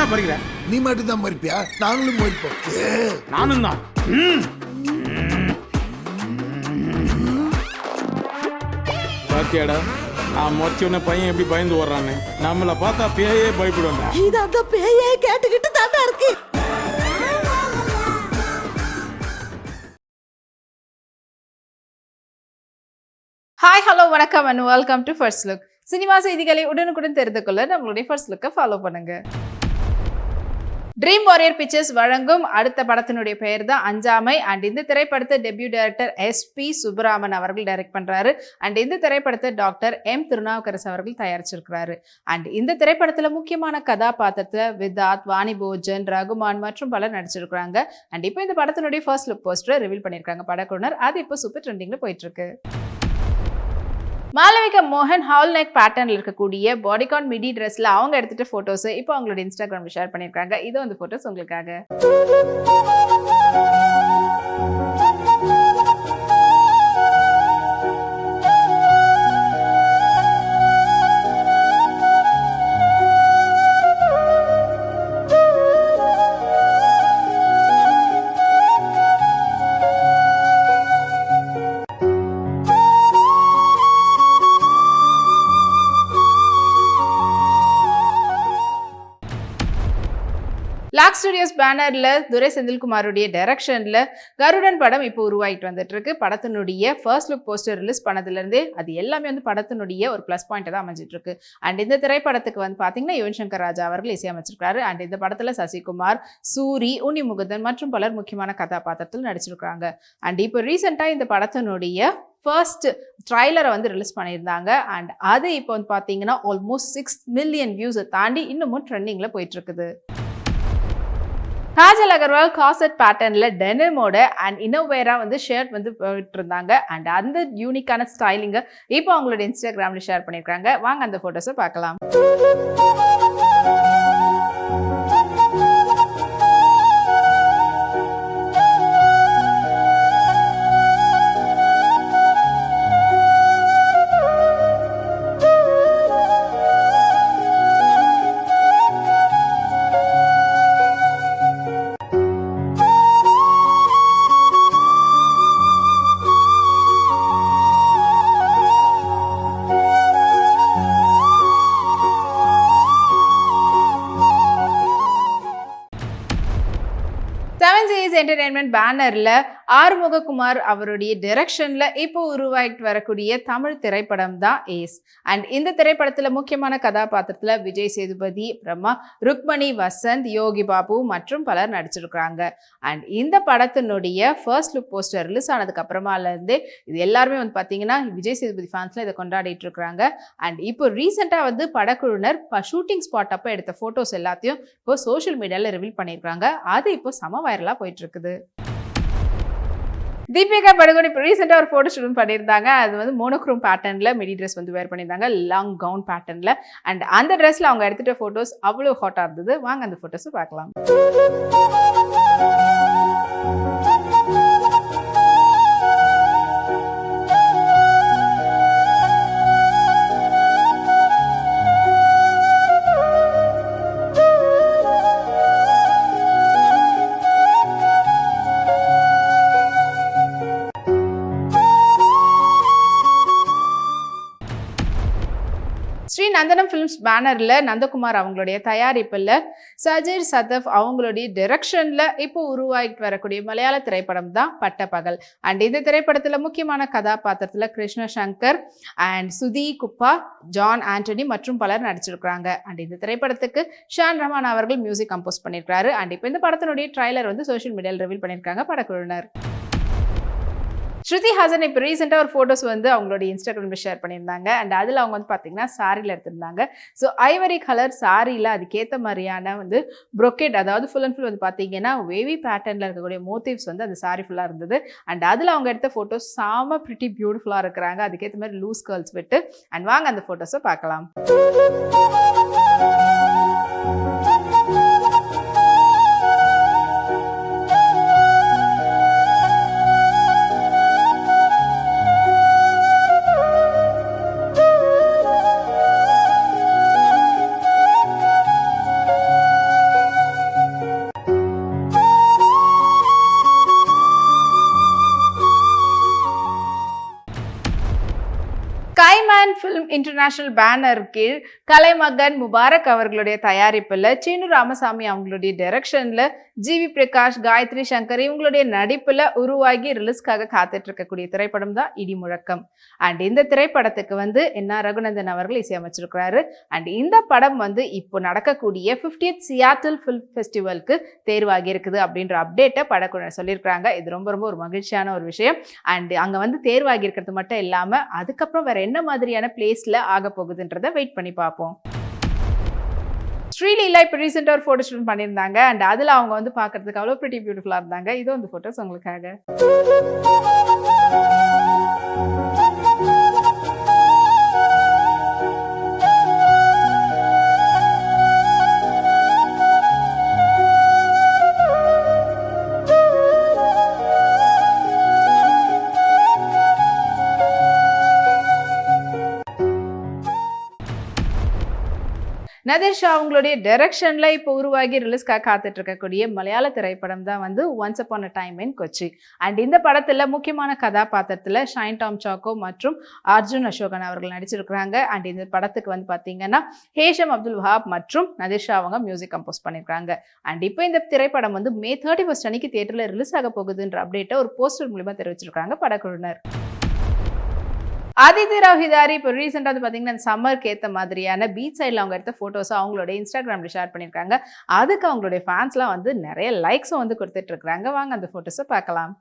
ஏடா பறிக்கிற நீ மட்டும் தான் மறிப்பியா நாங்களும் மறிப்போம் நானும் தான் பாத்தியாடா நான் மொச்சோடனே பையன் எப்படி பயந்து ஓடுறான்னு. நம்மளை பார்த்தா பேயே பயப்படுவேன்டா. இது அந்த பேயே கேட்டுக்கிட்டு தாண்டா இருக்கு. ஹாய் ஹலோ வணக்கம் and welcome to First Look cinema செய்திகளை உடனுக்குடன் தெரிந்து கொள்ள நம்மளுடைய ஃபர்ஸ்ட் லுக்கை ஃபாலோ பண்ணுங்க. ட்ரீம் வாரியர் பிக்சர்ஸ் வழங்கும் அடுத்த படத்தினுடைய பெயர் தான் அஞ்சாமை. அண்ட் இந்த திரைப்படத்தை debut director S P Subbaraman அவர்கள் டைரக்ட் பண்ணுறாரு அண்ட் இந்த திரைப்படத்தை டாக்டர் எம் திருநாவுக்கரசு அவர்கள் தயாரிச்சிருக்கிறாரு. அண்ட் இந்த திரைப்படத்தில் முக்கியமான கதாபாத்திரத்தை விதாத் வாணி போஜன் ரகுமான் மற்றும் பலர் நடிச்சிருக்கிறாங்க. அண்ட் இப்போ இந்த படத்தினுடைய ஃபர்ஸ்ட் லுக் போஸ்டர் ரிவீல் பண்ணியிருக்காங்க படக்குழுனர் அது இப்போ சூப்பர் ட்ரெண்டிங்கில் போயிட்டுருக்கு மாலவிகா மோகன் ஹால் நெக் பேட்டர்னில் இருக்கக்கூடிய பாடிகான் மிடி ட்ரெஸ்ல அவங்க எடுத்துட்டு ஃபோட்டோஸ் இப்போ அவங்களோட இன்ஸ்டாகிராம் ஷேர் பண்ணியிருக்காங்க இது வந்து ஃபோட்டோஸ் உங்களுக்காக. லாக் ஸ்டுடியோஸ் பேனர்ல துரை செந்தில்குமாருடைய டைரக்ஷன்ல கருடன் படம் இப்போ உருவாகிட்டு வந்துட்டு இருக்கு படத்தினுடைய ஃபர்ஸ்ட் லுக் போஸ்டர் ரிலீஸ் பண்ணதுலேருந்தே அது எல்லாமே வந்து படத்தினுடைய ஒரு ப்ளஸ் பாயிண்ட் தான் அமைஞ்சிட்டு இருக்கு அண்ட் இந்த திரைப்படத்துக்கு வந்து பார்த்தீங்கன்னா யுவன் சங்கர் ராஜா அவர்கள் இசையமைச்சிருக்காரு அண்ட் இந்த படத்தில் சசிகுமார் சூரி உன்னி முகுந்தன் மற்றும் பலர் முக்கியமான கதாபாத்திரத்தில் நடிச்சிருக்காங்க அண்ட் இப்போ ரீசெண்டாக இந்த படத்தினுடைய ஃபர்ஸ்ட் ட்ரைலரை வந்து ரிலீஸ் பண்ணியிருந்தாங்க. அண்ட் அது இப்போ வந்து பார்த்தீங்கன்னா ஆல்மோஸ்ட் சிக்ஸ் மில்லியன் வியூஸை தாண்டி இன்னமும் ட்ரெண்டிங்கில் போயிட்டுருக்குது. காஜல் அகர்வால் காசட் பேட்டர்னில் டெனிமோட அண்ட் இன்னோவேரா வந்து ஷர்ட் வந்து போயிட்டு இருந்தாங்க அண்ட் அந்த யூனிக்கான ஸ்டைலிங்க இப்போ அவங்களோட இன்ஸ்டாகிராம்ல ஷேர் பண்ணியிருக்காங்க வாங்க அந்த ஃபோட்டோஸை பார்க்கலாம். என்டர்டைன்மெண்ட் பேனர்ல ஆறுமுககுமார் அவருடைய டைரக்ஷன்ல இப்போ உருவாகிட்டு வரக்கூடிய தமிழ் திரைப்படம் தான் ஏஸ் அண்ட் இந்த திரைப்படத்துல முக்கியமான கதாபாத்திரத்துல விஜய் சேதுபதி அப்புறமா ருக்மணி வசந்த் யோகி பாபு மற்றும் பலர் நடிச்சிருக்கிறாங்க. அண்ட் இந்த படத்தினுடைய ஃபர்ஸ்ட் லுக் போஸ்டர் ரிலீஸ் ஆனதுக்கு அப்புறமால இது எல்லாருமே வந்து பார்த்தீங்கன்னா விஜய் சேதுபதி ஃபேன்ஸ்ல இதை கொண்டாடிட்டு இருக்கிறாங்க. அண்ட் இப்போ ரீசெண்டாக வந்து படக்குழுனர் ஷூட்டிங் ஸ்பாட் அப்போ எடுத்த ஃபோட்டோஸ் எல்லாத்தையும் இப்போ சோஷியல் மீடியாவில் ரிவீல் பண்ணியிருக்காங்க அது இப்போ சம வைரலாக போயிட்டு இருக்குது. தீபிகா படுகோன் இப்போ ரீசெண்டாக ஒரு ஃபோட்டோ ஷூட் பண்ணியிருந்தாங்க. அது வந்து மோனோக்ரோம் பேட்டர்னில் மிடி ட்ரெஸ் வந்து வேர் பண்ணியிருந்தாங்க. லாங் கவுன் பேட்டர்னில் அண்ட் அந்த ட்ரெஸ்ஸில் அவங்க எடுத்துகிட்ட ஃபோட்டோஸ் அவ்வளோ ஹாட்டாக இருந்தது. வாங்க அந்த ஃபோட்டோஸும் பார்க்கலாம். ஸ்ரீ நந்தனம் ஃபிலிம்ஸ் பேனரில் நந்தகுமார் அவங்களுடைய தயாரிப்பில் சஜீர் சதப் அவங்களுடைய டிரெக்ஷனில் இப்போ உருவாகிட்டு வரக்கூடிய மலையாள திரைப்படம் தான் பட்டப்பகல். அண்ட் இந்த திரைப்படத்தில் முக்கியமான கதாபாத்திரத்தில் கிருஷ்ண சங்கர் அண்ட் சுதி குப்பா ஜான் ஆண்டனி மற்றும் பலர் நடிச்சிருக்கிறாங்க. அண்ட் இந்த திரைப்படத்துக்கு ஷான் ரஹ்மான் அவர்கள் மியூசிக் கம்போஸ் பண்ணியிருக்காரு அண்ட் இப்போ இந்த படத்தினுடைய ட்ரைலர் வந்து சோஷியல் மீடியாவில் ரிவீல் பண்ணியிருக்காங்க படக்குழுவினர். ஸ்ருதி ஹாசன் இப்போ ரீசெண்டாக ஒரு ஃபோட்டோஸ் வந்து அவங்களோட இன்ஸ்டாகிராமில் ஷேர் பண்ணியிருந்தாங்க. அண்ட் அதில் அவங்க வந்து பார்த்தீங்கன்னா சாரியில் எடுத்திருந்தாங்க. ஸோ ஐவரி கலர் சாரியில் அதுக்கேற்ற மாதிரியான வந்து ப்ரொக்கெட் அதாவது ஃபுல் அண்ட் ஃபுல் வந்து பார்த்தீங்கன்னா வேவி பேட்டர்னில் இருக்கக்கூடிய மோட்டிவ்ஸ் வந்து அந்த சாரி ஃபுல்லாக இருந்தது. அண்ட் அதில் அவங்க எடுத்த ஃபோட்டோஸ் சாம பிரிட்டி பியூட்டிஃபுல்லாக இருக்கிறாங்க. அதுக்கேற்ற மாதிரி லூஸ் கேர்ள்ஸ் விட்டு. அண்ட் வாங்க அந்த ஃபோட்டோஸை பார்க்கலாம். இன்டர்நேஷனல் பேனர் கீழ் கலைமகன் முபாரக் அவர்களுடைய தயாரிப்பில் சீனு ராமசாமி அவங்களுடைய டைரக்ஷனில் ஜிவி பிரகாஷ் காயத்ரி சங்கர் இவங்களுடைய நடிப்பில் உருவாகி ரிலீஸ்க்காக காத்துட்டு இருக்கக்கூடிய திரைப்படம் தான் இடி முழக்கம். அண்ட் இந்த திரைப்படத்துக்கு வந்து என் ஆர் ரகுநந்தன் அவர்கள் இசையமைச்சிருக்கிறாரு. அண்ட் இந்த படம் வந்து இப்போ நடக்கக்கூடிய 50th சியாட்டில் ஃபில்ம் ஃபெஸ்டிவலுக்கு தேர்வாகி இருக்குது அப்படின்ற அப்டேட்டை படக்குழு சொல்லியிருக்கிறாங்க. இது ரொம்ப ரொம்ப ஒரு மகிழ்ச்சியான ஒரு விஷயம். அண்ட் அங்கே வந்து தேர்வாகி இருக்கிறது மட்டும் இல்லாமல் அதுக்கப்புறம் வேற என்ன மாதிரியான பிளேஸ் பிளேஸ்ல ஆக போகுதுன்றதை வெயிட் பண்ணி பார்ப்போம். ஸ்ரீலீலா இப்போ ரீசெண்டாக ஒரு ஃபோட்டோ ஷூட் பண்ணியிருந்தாங்க. அண்ட் அதில் அவங்க வந்து பார்க்கறதுக்கு அவ்வளோ பிரிட்டி பியூட்டிஃபுல்லாக இருந்தாங்க. இது வந்து ஃபோட்டோஸ் உங்களுக்காக. நதீர் ஷா அவங்களுடைய டைரக்ஷனில் இப்போ உருவாகி ரிலீஸ்க்காக காத்துட்டு இருக்கக்கூடிய மலையாள திரைப்படம் தான் வந்து once upon a time in Kochi and இந்த படத்தில் முக்கியமான கதாபாத்திரத்தில் ஷைன் டாம் சாக்கோ மற்றும் அர்ஜுன் அசோகன் அவர்கள் நடிச்சிருக்கிறாங்க. அண்ட் இந்த படத்துக்கு வந்து பார்த்தீங்கன்னா ஹேஷம் அப்துல் வஹாப் மற்றும் நதீர் ஷா அவங்க மியூசிக் கம்போஸ் பண்ணியிருக்காங்க அண்ட் இப்போ இந்த திரைப்படம் வந்து மே தேர்ட்டி ஃபர்ஸ்ட் அன்னைக்கு தேட்டரில் ரிலீஸ் ஆக போகுதுன்ற அப்டேட்டை ஒரு போஸ்டர் மூலிமா தெரிவிச்சிருக்காங்க படக்குழுவினர். ஆதித்ய ரவிதாரி இப்போ ரீசெண்டாக வந்து பார்த்தீங்கன்னா சம்மருக்கு ஏற்ற மாதிரியான பீச் சைடில் அவங்க எடுத்த ஃபோட்டோஸை அவங்களோட இன்ஸ்டாகிராமில் ஷேர் பண்ணியிருக்காங்க அதுக்கு அவங்களுடைய ஃபேன்ஸ்லாம் வந்து நிறைய லைக்ஸும் வந்து கொடுத்துட்ருக்குறாங்க வாங்க அந்த ஃபோட்டோஸை பார்க்கலாம்.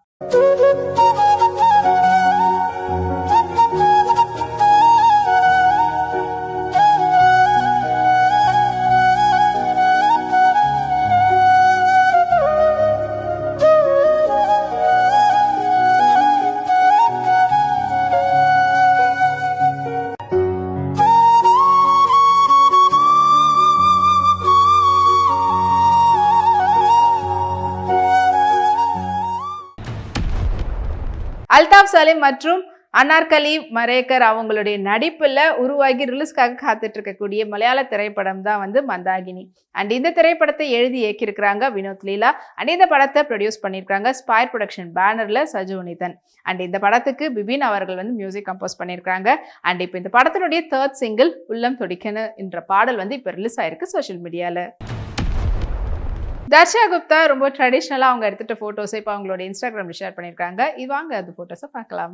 அல்தாப் சலீம் மற்றும் அனார்கலி மரேக்கர் அவங்களுடைய நடிப்புல உருவாகி ரிலீஸ்க்காக காத்துட்டு இருக்கக்கூடிய மலையாள திரைப்படம் தான் வந்து மந்தாகினி. அண்ட் இந்த திரைப்படத்தை எழுதி இயக்கியிருக்கிறாங்க வினோத் லீலா. அண்ட் இந்த படத்தை ப்ரொடியூஸ் பண்ணியிருக்காங்க ஸ்பைர் ப்ரொடக்ஷன் பேனர்ல சஜுனிதன் அண்ட் இந்த படத்துக்கு பிபின் அவர்கள் வந்து மியூசிக் கம்போஸ் பண்ணியிருக்காங்க அண்ட் இப்போ இந்த படத்தினுடைய தேர்ட் சிங்கிள் உள்ளம் துடிக்கனு என்ற பாடல் வந்து இப்போ ரிலீஸ் ஆயிருக்கு சோஷியல் மீடியால தர்ஷா குப்தா ரொம்ப ட்ரெடிஷ்னலாக அவங்க எடுத்துட்ட ஃபோட்டோஸை இப்போ அவங்களோட இன்ஸ்டாகிராமில் ஷேர் பண்ணியிருக்காங்க இது வாங்க அந்த ஃபோட்டோஸை பார்க்கலாம்.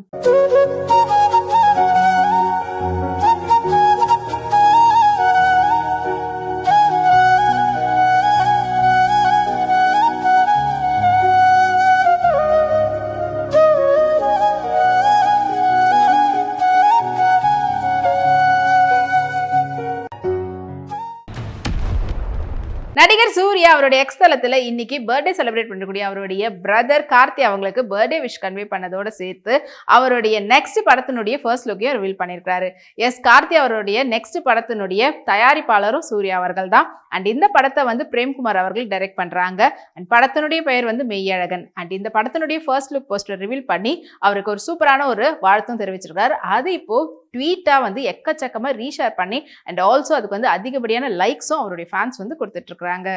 அவருடைய எக்ஸ் இன்னைக்கு பர்த்டே செலிப்ரேட் பண்ணக்கூடிய அவருடைய பிரதர் கார்த்தி அவங்களுக்கு பர்த்டே விஷ் கன்வே பண்ணதோட சேர்த்து அவருடைய நெக்ஸ்ட் படத்தினுடைய ஃபர்ஸ்ட் லுக்கையும் ரிவீல் பண்ணியிருக்காரு எஸ் கார்த்தி அவருடைய நெக்ஸ்ட் படத்தினுடைய தயாரிப்பாளரும் சூர்யா அவர்கள் தான். அண்ட் இந்த படத்தை வந்து பிரேம்குமார் அவர்கள் டைரக்ட் பண்ணுறாங்க அண்ட் படத்தினுடைய பெயர் வந்து மெய்யழகன். அண்ட் இந்த படத்தினுடைய ஃபர்ஸ்ட் லுக் போஸ்டர் ரிவீல் பண்ணி அவருக்கு ஒரு சூப்பரான ஒரு வாழ்த்தும் தெரிவிச்சிருக்காரு. அது இப்போ ட்வீட்டாக வந்து எக்கச்சக்கமாக ரீஷேர் பண்ணி அண்ட் ஆல்சோ அதுக்கு வந்து அதிகப்படியான லைக்ஸும் அவருடைய ஃபேன்ஸ் வந்து கொடுத்துட்ருக்குறாங்க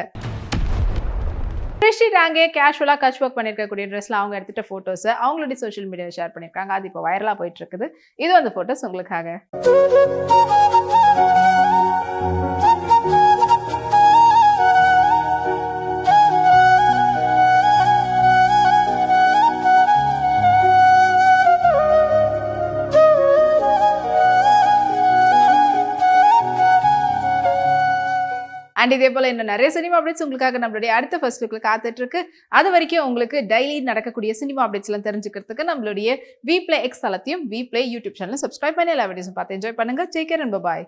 ரிஷி ராங்கே கேஷுவலாக கச் ஒர்க் பண்ணியிருக்கக்கூடிய ட்ரெஸ்ல அவங்க எடுத்துட்ட ஃபோட்டோஸை அவங்களுடைய சோஷியல் மீடியாவில் ஷேர் பண்ணியிருக்காங்க அது இப்போ வைரலாக போயிட்டு இருக்குது. இது அந்த ஃபோட்டோஸ் உங்களுக்காக. அண்ட் இதே போல் இன்னும் நிறைய சினிமா அப்டேட்ஸ் உங்களுக்காக நம்மளுடைய அடுத்த ஃபர்ஸ்ட் லுக்கில் காத்துட்டு இருக்கு அது வரைக்கும் உங்களுக்கு டெய்லி நடக்கக்கூடிய சினிமா அப்டேட்ஸ் எல்லாம் தெரிஞ்சுக்கிறதுக்கு நம்மளுடைய வி பிளே எக்ஸ் தளத்தையும் V play YouTube channel subscribe பண்ணி எல்லா வீடியோஸும் பார்த்து என்ஜாய் பண்ணுங்க. Take care and bye